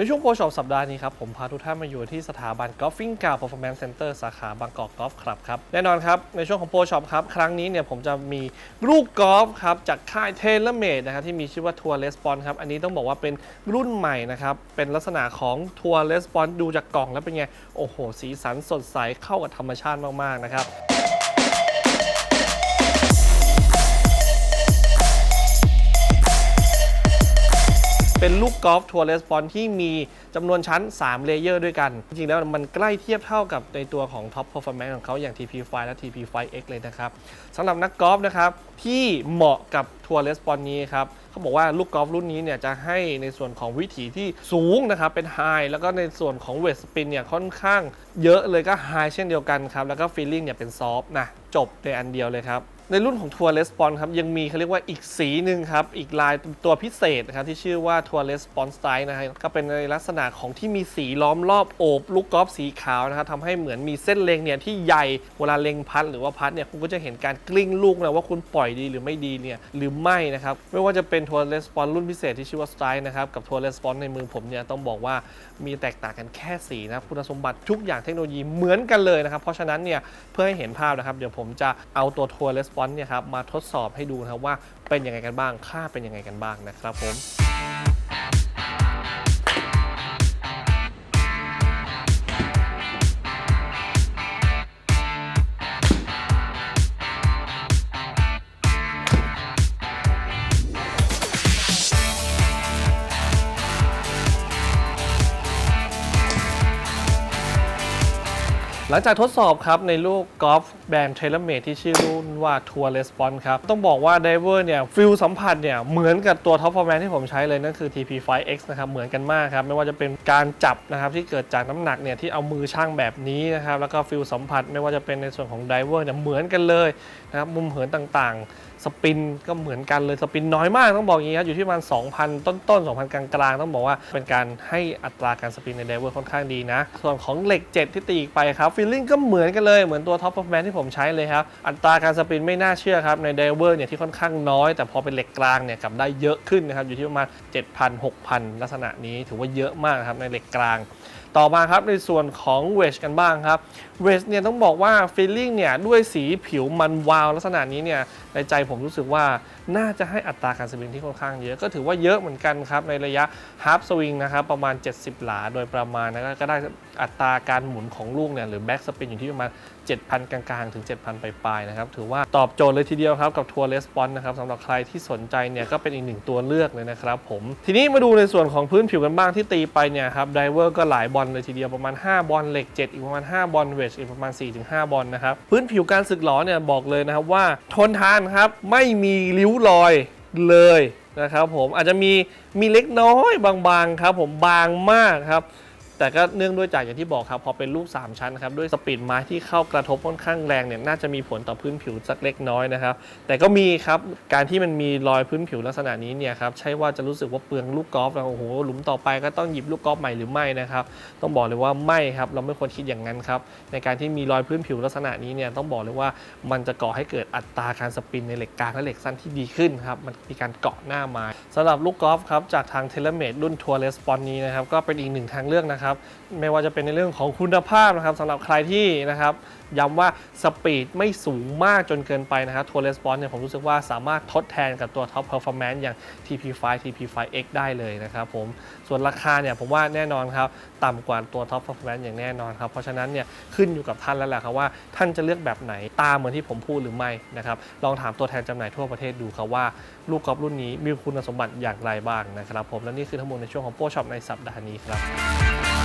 ในช่วงโปรช็อปสัปดาห์นี้ครับ ผมพาทุกท่านมาอยู่ที่สถาบันกอล์ฟฟิงกาวเพอร์ฟอร์แมนซ์เซ็นเตอร์สาขาบางกอกกอล์ฟคลับครับ แน่นอนครับ ในช่วงของโปรช็อปครับ ครั้งนี้เนี่ยผมจะมีลูกกอล์ฟครับ จากค่ายเทเลเมดนะครับ ที่มีชื่อว่าทัวร์เลสปอนครับ อันนี้ต้องบอกว่าเป็นรุ่นใหม่นะครับ เป็นลักษณะของทัวร์เลสปอนดูจากกล่องแล้วเป็นไง โอ้โห สีสันสดใสเข้ากับธรรมชาติมากๆนะครับูกกอล์ฟทัวร์เลสปอนที่มีจำนวนชั้น 3 เลเยอร์ด้วยกัน จริงๆ แล้วมันใกล้เทียบเท่ากับในตัวของท็ Top Performance ของเขาอย่าง TP5 และ TP5X เลยนะครับสำหรับนักกอล์ฟนะครับที่เหมาะกับทัวร์เลสปอนนี้ครับเขาบอกว่าลูกกอล์ฟรุ่นนี้เนี่ยจะให้ในส่วนของวิถีที่สูงนะครับเป็นไฮแล้วก็ในส่วนของเวทสปินเนี่ยค่อนข้างเยอะเลยก็ไฮเช่นเดียวกันครับแล้วก็ฟีลลิ่งเนี่ยเป็นซอฟต์นะจบในอันเดียวเลยครับ ในรุ่นของทัวร์レスปอนครับยังมีเขาเรียกว่าอีกสีหนึ่งครับ อีกลายตัวพิเศษนะครับที่ชื่อว่าทัวร์レスปอนสไตล์นะครับก็เป็นในลักษณะของที่มีสีล้อมรอบโอบลูกกอล์ฟสีขาวนะครับทำให้เหมือนมีเส้นเล็งเนี่ยที่ใหญ่เวลาเล็งพัดหรือว่าพัดเนี่ยคุณก็จะเห็นการกลิ้งลูกนะว่าคุณปล่อยดีหรือไม่ดีเนี่ยหรือไม่นะครับ ไม่ว่าจะเป็นทัวร์レスปอนรุ่นพิเศษที่ชื่อว่าสไตล์นะครับกับทัวร์レスปอนในมือผมเนี่ยต้องบอกว่ามีแตกต่างกันแค่สีนะครับคุณสมบัติทุกอย่างเทคโนโลยีเหมือนกันเลยนะครับเพราะฉะนั้นเนี่ยเพื่อให้เห็นภาพนะครับเดี๋ยวผมจะเอาตัวทัวร์レスป อนเนี่ยครับมาทดสอบให้ดูนะครับว่าเป็นยังไงกันบ้าง ค่าเป็นยังไงกันบ้างนะครับผม หลังจากทดสอบครับในลูกกอล์ฟแบรนด์เทเลเมดที่ชื่อรุ่นว่า Tour Response ครับ ต้องบอกว่าไดเวอร์เนี่ยฟิลสัมผัสเนี่ยเหมือนกับตัว Top Performance ที่ผมใช้เลย นั่นคือ TP5X นะครับ เหมือนกันมากครับ ไม่ว่าจะเป็นการจับนะครับที่เกิดจากน้ำหนักเนี่ยที่เอามือช่างแบบนี้นะครับ แล้วก็ฟิลสัมผัสไม่ว่าจะเป็นในส่วนของไดเวอร์เนี่ยเหมือนกันเลยนะครับมุมเหินต่างๆ สปินก็เหมือนกันเลยสปินน้อยมากต้องบอกอย่างนี้ครับอยู่ที่ประมาณ2,000 ต้นๆ2,000 กลางๆ ต้องบอกว่าเป็นการให้อัตราการสปินในไดเวอร์ค่อนข้างดีนะส่วนของเหล็ก 7 ที่ตีอีกไปครับฟีลลิ่งก็เหมือนกันเลย เหมือนตัวท็อป e อ f แมนที่ผมใช้เลยครับ อัตราการสปินไม่น่าเชื่อครับ ในไดเวอร์เนี่ยที่ค่อนข้างน้อย แต่พอเป็นเหล็กกลางเนี่ยกลับได้เยอะขึ้นนะครับ อยู่ที่ประมาณ 7,000 6,000 ลักษณะนี้ถือว่าเยอะมากครับในเหล็กกลางต่อมาครับในส่วนของเวชกันบ้างครับเวชเนี่ยต้องบอกว่าฟีลลิ่งเนี่ยด้วยสีผิวมันวาวลักษณะนี้เนี่ยในใจผมรู้สึกว่าน่าจะให้อัตราการสวิงที่ค่อนข้างเยอะ ก็ถือว่าเยอะเหมือนกันครับ ในระยะฮาร์ s สวิงนะครับ ประมาณ 70 หลาโดยประมาณนะก็ได้อัตราการหมุนของลูกเนี่ยหรือแบ็กสปินอยู่ที่ประมาณ 7,000 กลางๆ ถึง 7,000 ปลายๆนะครับ ถือว่าตอบโจทย์เลยทีเดียวครับ กับทัวร์レスปอนนะครับสำหรับใครที่สนใจเนี่ยก็เป็นอีกหนึ่งตัวเลือกเลยนะครับผมทีนี้มาดูในส่วนของพื้นผิวกันบ้างที่ตีไปเนี่ยครับไดเวอร์ก็หลายบอลเลยทีเดียวประมาณ 5 บอลเหล็ก 7 อีกประมาณ 5 บอลเวชอีกประมาณ 4-5 บอลนะครับพื้นผิวการสึกหลอเนี่ยบอกเลยนะครับว่าทนทานครับ ไม่มีริ้วรอยเลยนะครับผมอาจจะมีมีเล็กน้อยบางๆครับ ผมบางมากครับ แต่ก็เนื่องด้วยจากอย่างที่บอกครับพอเป็นลูก 3 ชั้นครับด้วยสปีดไม้ที่เข้ากระทบค่อนข้างแรงเนี่ยน่าจะมีผลต่อพื้นผิวสักเล็กน้อยนะครับ แต่ก็มีครับการที่มันมีรอยพื้นผิวลักษณะนี้เนี่ยครับใช่ว่าจะรู้สึกว่าเปลืองลูกกอล์ฟแล้วโอ้โหหลุมต่อไปก็ต้องหยิบลูกกอล์ฟใหม่หรือไม่นะครับต้องบอกเลยว่าไม่ครับเราไม่ควรคิดอย่างนั้นครับในการที่มีรอยพื้นผิวลักษณะนี้เนี่ยต้องบอกเลยว่ามันจะก่อให้เกิดอัตราการสปินในเหล็กกลางและเหล็กสั้นที่ดีขึ้นครับมันมีการเกาะหน้าไม้สำหรับลูกกอล์ฟครับจากทางเทเลเมดรุ่นทัวร์レスปอนนี้นะครับก็เป็นอีกหนึ่งทางเลือกนะครับไม่ว่าจะเป็นในเรื่องของคุณภาพนะครับสำหรับใครที่นะครับย้ำว่าสปีดไม่สูงมากจนเกินไปนะครับทัวร์レスปอนเนี่ยผมรู้สึกว่าสามารถทดแทนกับตัว Top Performance อย่าง TP5 TP5X ได้เลยนะครับผมส่วนราคาเนี่ยผมว่าแน่นอนครับต่ำกว่าตัว Top Performance อย่างแน่นอนครับเพราะฉะนั้นเนี่ยขึ้นอยู่กับท่านแล้วแหละครับว่าท่านจะเลือกแบบไหนตามเหมือนที่ผมพูดหรือไม่นะครับลองถามตัวแทนจำหน่ายทั่วประเทศดูครับว่าลูกกอล์ฟรุ่นนี้มีคุณสมบัติอย่างไรบ้างนะครับผมและนี่คือทั้งหมดในช่วงของโปรช็อปในสัปดาห์นี้ครับ